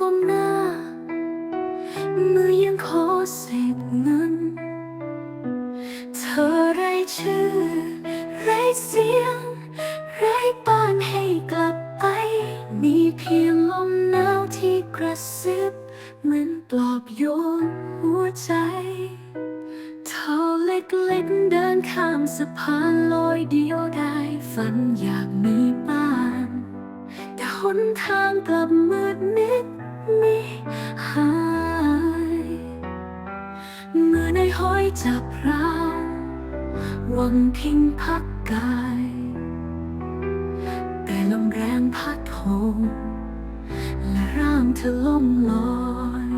ก้มหน้า มือยังขอเศษเงิน เธอไรชื่อ ไรเสียง ไรบ้านให้กลับไป มีเพียงลมหนาวที่กระซิบเหมือนปลอบโยนหัวใจ เธอเล็กๆเดินข้ามสะพานลอยเดียวได้ฝันอยากมีบ้าน แต่หนทางกลับมืดมิด มิหาย เมื่อในห้อยจับเราหวังพิงพักกาย แต่ลมแรงพัดโหมและร่างเธอล่มลอย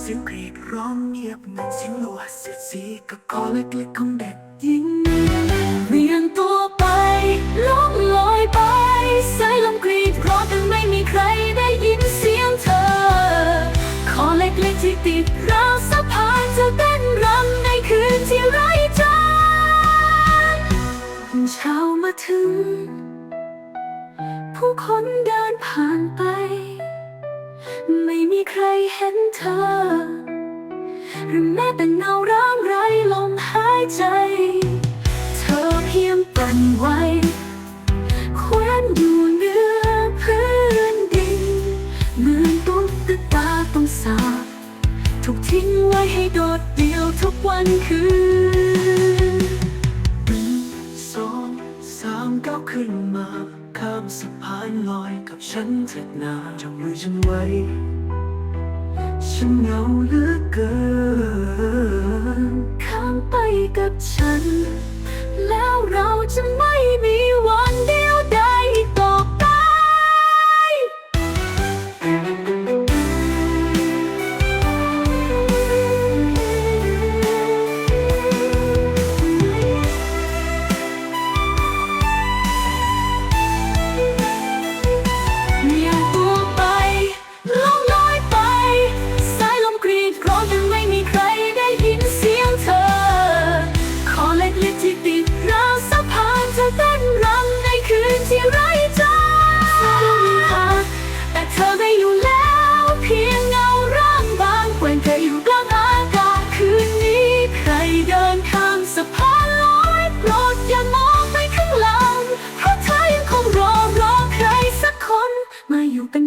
เสียงกรีดร้องเงียบเหมือนเสียงโลหะเสียดสีกับคอเล็กๆของเด็กหญิง ติดราวสะพานจะเต้นรำในคืนที่ไร้จันทร์เช้ามาถึง ผู้คนเดินผ่านไป ไม่มีใครเห็นเธอ หรือแม้แต่เงาร้างไรลมหายใจ ถูกทิ้งไว้ให้โดดเดี่ยวทุกวันคืนหนึ่งสองสามก้าวขึ้นมา ข้ามสะพานลอยกับฉันเถิดนาจับมือฉันไว้ ฉันเหงาเหลือเกิน ข้ามไปกับฉัน แล้วเราจะไม่มีวันเดี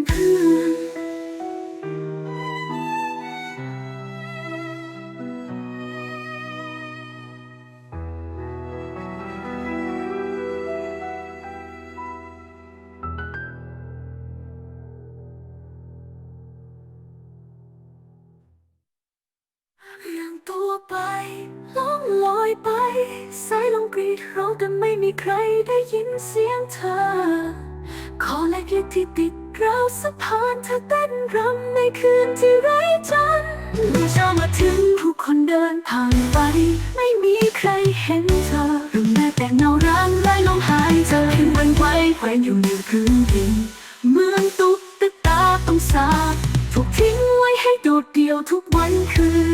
เรื่องตัวไปล่องลอยไป สายลมกรีดร้องแต่ไม่มีใครได้ยินเสียงเธอ ขอเล็กๆที่ติด ราสะพานเธอเต้นรำในคืนที่ไร้จันทร์เมื่อเช้ามาถึงผู้คนเดินผ่านไป ไม่มีใครเห็นเธอหรือแม้แต่เงาร้างไร้ลมหายใจวันไหวแขวนอยู่เหนือพื้นดินเมืองตุ๊กตาต้องสาบถูกทิ้งไว้ให้โดดเดี่ยวทุกวันคืน